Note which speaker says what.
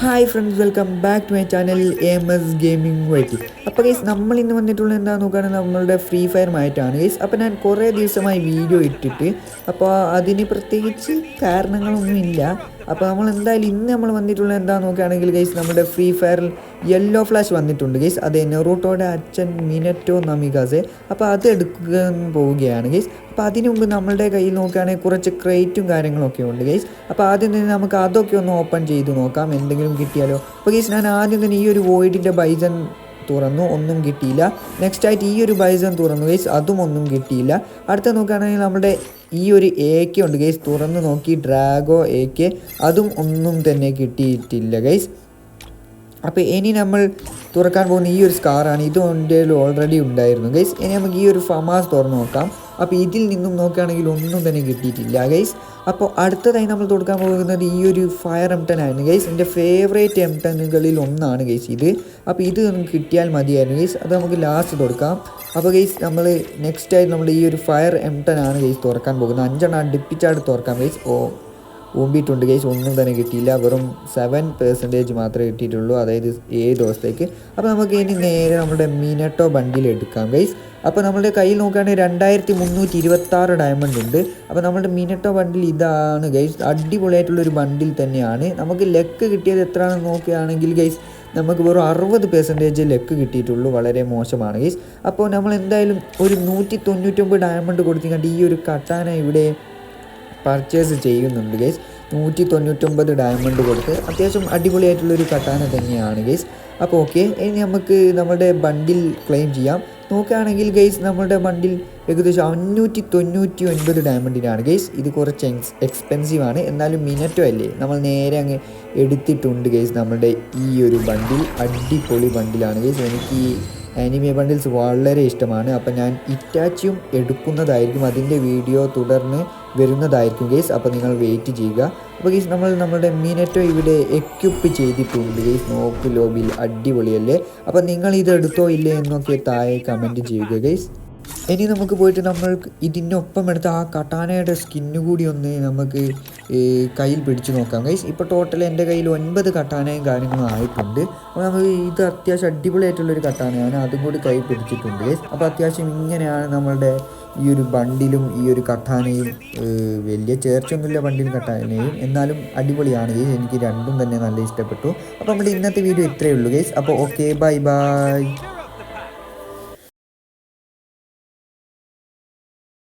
Speaker 1: Hi friends welcome back to my channel M S gaming YT അപ്പോൾ guys നമ്മൾ ഇന്ന് വന്നിട്ടുള്ള എന്താ നോക്കുകയാണെങ്കിൽ നമ്മളുടെ ഫ്രീ ഫയർ മായിട്ടാണ്. ഗൈസ് അപ്പോൾ ഞാൻ കുറേ ദിവസമായി വീഡിയോ ഇട്ടിട്ട് അപ്പോൾ അതിന് പ്രത്യേകിച്ച് കാരണങ്ങളൊന്നുമില്ല. അപ്പോൾ നമ്മൾ എന്തായാലും ഇന്ന് നമ്മൾ വന്നിട്ടുള്ള എന്താ നോക്കുകയാണെങ്കിൽ ഗൈസ് നമ്മുടെ ഫ്രീ ഫയറിൽ യെല്ലോ ഫ്ലാഷ് വന്നിട്ടുണ്ട്. ഗൈസ് അതെ നെറൂട്ടോയുടെ അച്ഛൻ മിനറ്റോ നമികാസെ. അപ്പോൾ അത് എടുക്കാൻ പോവുകയാണ് ഗൈസ് അപ്പോൾ അതിനു മുമ്പ് നമ്മളുടെ കയ്യിൽ നോക്കുകയാണെങ്കിൽ കുറച്ച് ക്രേറ്റും കാര്യങ്ങളൊക്കെ ഉണ്ട് ഗൈസ് അപ്പോൾ ആദ്യം തന്നെ നമുക്ക് അതൊക്കെ ഒന്ന് ഓപ്പൺ ചെയ്ത് നോക്കാം. എന്തെങ്കിലും കിട്ടിയാലോ. അപ്പോൾ ഗൈസ് ഞാൻ ആദ്യം തന്നെ ഈ ഒരു വോയിഡിന്റെ ബൈസൺ തുറന്നു ഒന്നും കിട്ടിയില്ല. നെക്സ്റ്റ് ആയിട്ട് ഈ ഒരു ബൈസൺ തുറന്നു ഗൈസ് അതും ഒന്നും കിട്ടിയില്ല. അടുത്ത നോക്കുകയാണെങ്കിൽ നമ്മുടെ ഈ ഒരു എ കെ ഉണ്ട് ഗൈസ് തുറന്നു നോക്കി ഡ്രാഗോ എ കെ അതും ഒന്നും തന്നെ കിട്ടിയിട്ടില്ല ഗൈസ് അപ്പോൾ ഇനി നമ്മൾ തുറക്കാൻ പോകുന്ന ഈ ഒരു സ്കാറാണ് ഇതും എന്റെ ഓൾറെഡി ഉണ്ടായിരുന്നു ഗൈസ് ഇനി നമുക്ക് ഈ ഒരു ഫമാസ് തുറന്നു നോക്കാം. അപ്പോൾ ഇതിൽ നിന്നും നോക്കുകയാണെങ്കിൽ ഒന്നും തന്നെ കിട്ടിയിട്ടില്ല ഗൈസ് അപ്പോൾ അടുത്തതായി നമ്മൾ തുടക്കാൻ പോകുന്നത് ഈ ഒരു ഫയർ എം ടെൻ ആയിരുന്നു ഗൈസ് എന്റെ ഫേവറേറ്റ് എം ടെന്നുകളിൽ ഒന്നാണ് ഗൈസ് ഇത്. അപ്പോൾ ഇത് നമുക്ക് കിട്ടിയാൽ മതിയായിരുന്നു ഗൈസ് അത് നമുക്ക് ലാസ്റ്റ് തുടക്കാം. അപ്പോൾ ഗൈസ് നമ്മൾ നെക്സ്റ്റ് ആയി നമ്മൾ ഈ ഒരു ഫയർ എം ടെൻ ആണ് ഗൈസ് തുറക്കാൻ പോകുന്നത്. അഞ്ചെണ്ണം അടുപ്പിച്ചായിട്ട് തുറക്കാം ഗൈസ് ഓ. ഊമ്പിയിട്ടുണ്ട്. കേസ് ഒന്നും തന്നെ കിട്ടിയില്ല. വെറും സെവൻ പെർസെന്റേജ് മാത്രമേ കിട്ടിയിട്ടുള്ളൂ. അതായത് ഏഴ് ദിവസത്തേക്ക്. അപ്പോൾ നമുക്ക് ഇനി നേരെ നമ്മുടെ മിനട്ടോ ബണ്ടിൽ എടുക്കാം ഗൈസ് അപ്പോൾ നമ്മുടെ കയ്യിൽ നോക്കുകയാണെങ്കിൽ രണ്ടായിരത്തി മുന്നൂറ്റി ഇരുപത്താറ് ഡയമണ്ട് ഉണ്ട്. അപ്പോൾ നമ്മുടെ മിനട്ടോ ബണ്ടിൽ ഇതാണ് ഗൈസ് അടിപൊളിയായിട്ടുള്ളൊരു ബണ്ടിൽ തന്നെയാണ്. നമുക്ക് ലെക്ക് കിട്ടിയത് എത്രയാണെന്ന് നോക്കുകയാണെങ്കിൽ ഗൈസ് നമുക്ക് വെറും അറുപത് പെർസെന്റേജ് ലെക്ക് കിട്ടിയിട്ടുള്ളൂ. വളരെ മോശമാണ് ഗൈസ് അപ്പോൾ നമ്മൾ എന്തായാലും ഒരു നൂറ്റി തൊണ്ണൂറ്റൊമ്പത് ഡയമണ്ട് കൊടുത്തിട്ടുണ്ട് ഈ ഒരു കട്ടാന ഇവിടെ പർച്ചേസ് ചെയ്യുന്നുണ്ട് ഗേസ് നൂറ്റി തൊണ്ണൂറ്റൊമ്പത് ഡയമണ്ട് കൊടുത്ത് അത്യാവശ്യം അടിപൊളിയായിട്ടുള്ളൊരു കട്ടാന തന്നെയാണ് ഗേസ് അപ്പോൾ ഓക്കെ ഇനി നമുക്ക് നമ്മുടെ ബണ്ടിൽ ക്ലെയിം ചെയ്യാം. നോക്കുകയാണെങ്കിൽ ഗെയ്സ് നമ്മുടെ ബണ്ടിൽ ഏകദേശം അഞ്ഞൂറ്റി തൊണ്ണൂറ്റി ഒൻപത് ഡയമണ്ടിനാണ് ഗെയ്സ് ഇത് കുറച്ച് എക്സ് എക്സ്പെൻസീവ് ആണ്. എന്നാലും മിനറ്റോ അല്ലേ? നമ്മൾ നേരെ അങ്ങ് എടുത്തിട്ടുണ്ട് ഗെയ്സ് നമ്മുടെ ഈ ഒരു ബണ്ടിൽ അടിപൊളി ബണ്ടിലാണ് ഗെയ്സ് എനിക്ക് ഈ ആനിമേ ബണ്ടിൽസ് വളരെ ഇഷ്ടമാണ്. അപ്പം ഞാൻ ഇറ്റാച്ചിയും എടുക്കുന്നതായിരിക്കും അതിന്റെ വീഡിയോ തുടർന്ന് വരുന്നതായിരിക്കും ഗേസ്. അപ്പോൾ നിങ്ങൾ വെയിറ്റ് ചെയ്യുക. അപ്പോൾ ഗേസ് നമ്മൾ നമ്മുടെ മിനറ്റോ ഇവിടെ എക്യുപ്പ് ചെയ്തിട്ടുണ്ട് ഗേസ്. നോക്ക് ലോബിൽ അടിപൊളിയല്ലേ? അപ്പോൾ നിങ്ങൾ ഇത് എടുത്തോ ഇല്ലേ എന്നൊക്കെ താഴെ കമന്റ് ചെയ്യുക ഗേസ്. ഇനി നമുക്ക് പോയിട്ട് നമ്മൾ ഇതിനൊപ്പം എടുത്ത ആ കട്ടാനയുടെ സ്കിന്ന് കൂടി ഒന്ന് നമുക്ക് കയ്യിൽ പിടിച്ചു നോക്കാം ഗൈസ്. ഇപ്പോൾ ടോട്ടൽ എന്റെ കയ്യിൽ ഒൻപത് കട്ടാനയും കാര്യങ്ങളും ആയിട്ടുണ്ട്. അപ്പോൾ നമുക്ക് ഇത് അത്യാവശ്യം അടിപൊളിയായിട്ടുള്ളൊരു കട്ടാനയാണ്. അതും കൂടി കയ്യിൽ പിടിച്ചിട്ടുണ്ട് ഗൈസ്. അപ്പോൾ അത്യാവശ്യം ഇങ്ങനെയാണ് നമ്മളുടെ ഈ ഒരു ബണ്ടിലും ഈ ഒരു കട്ടാനയും വലിയ ചേർച്ചയൊന്നുമില്ല ബണ്ടിലും കട്ടാനയും എന്നാലും അടിപൊളിയാണ്. ഗേസ് എനിക്ക് രണ്ടും തന്നെ നല്ല ഇഷ്ടപ്പെട്ടു. അപ്പോൾ നമ്മുടെ ഇന്നത്തെ വീഡിയോ ഇത്രയേ ഉള്ളൂ ഗേസ് അപ്പോൾ ഓക്കെ ബൈ ബൈ